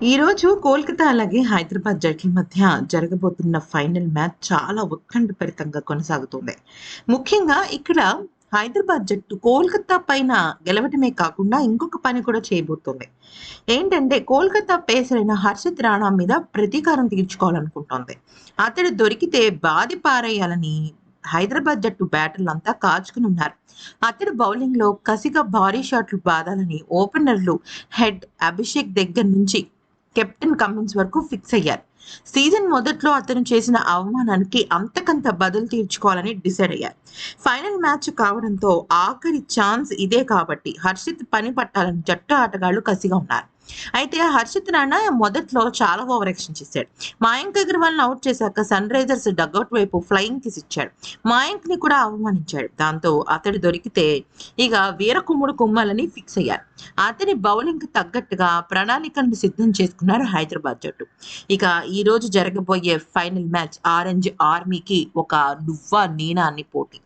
ఈరోజు కోల్కతా అలాగే హైదరాబాద్ జట్ల మధ్య జరగబోతున్న ఫైనల్ మ్యాచ్ చాలా ఉత్కంఠభరితంగా కొనసాగుతుంది. ముఖ్యంగా ఇక్కడ హైదరాబాద్ జట్టు కోల్కతా పైన గెలవటమే కాకుండా ఇంకొక పని కూడా చేయబోతుంది. ఏంటంటే కోల్కతా పేసర్ అయిన హర్షిత్ రాణా మీద ప్రతీకారం తీర్చుకోవాలనుకుంటోంది. అతడు దొరికితే బాధి పారేయాలని హైదరాబాద్ జట్టు బ్యాటర్లు అంతా కాచుకుని ఉన్నారు. అతడు బౌలింగ్లో కసిగా భారీ షాట్లు బాదాలని ఓపెనర్లు హెడ్ అభిషేక్ దగ్గర నుంచి కెప్టెన్ కమిన్స్ వరకు ఫిక్స్ అయ్యారు సీజన్ మొదట్లో అతను చేసిన అవమానానికి అంతకంత బదులు తీర్చుకోవాలని డిసైడ్ అయ్యారు. ఫైనల్ మ్యాచ్ కావడంతో ఆఖరి ఛాన్స్ ఇదే కాబట్టి హర్షిత్ పని పట్టాలని జట్టు ఆటగాళ్ళు కసిగా ఉన్నారు. అయితే హర్షిత్ రాణా మొదట్లో చాలా ఓవర్ యాక్షన్ చేశాడు. మాయంక్ అగర్వాల్ని అవుట్ చేశాక సన్ రైజర్స్ డగ్అవుట్ వైపు ఫ్లయింగ్ కిస్ ఇచ్చాడు. మాయంక్ని కూడా అవమానించాడు. దాంతో అతడు దొరికితే ఇక వీర కుమ్ముడు కుమ్మాలని ఫిక్స్ అయ్యారు. అతని బౌలింగ్కి తగ్గట్టుగా ప్రణాళికను సిద్ధం చేసుకున్నారు హైదరాబాద్ జట్టు. ఇక ఈ రోజు జరగబోయే ఫైనల్ మ్యాచ్ ఆరెంజ్ ఆర్మీకి ఒక నువ్వా నీనా అని పోటీ.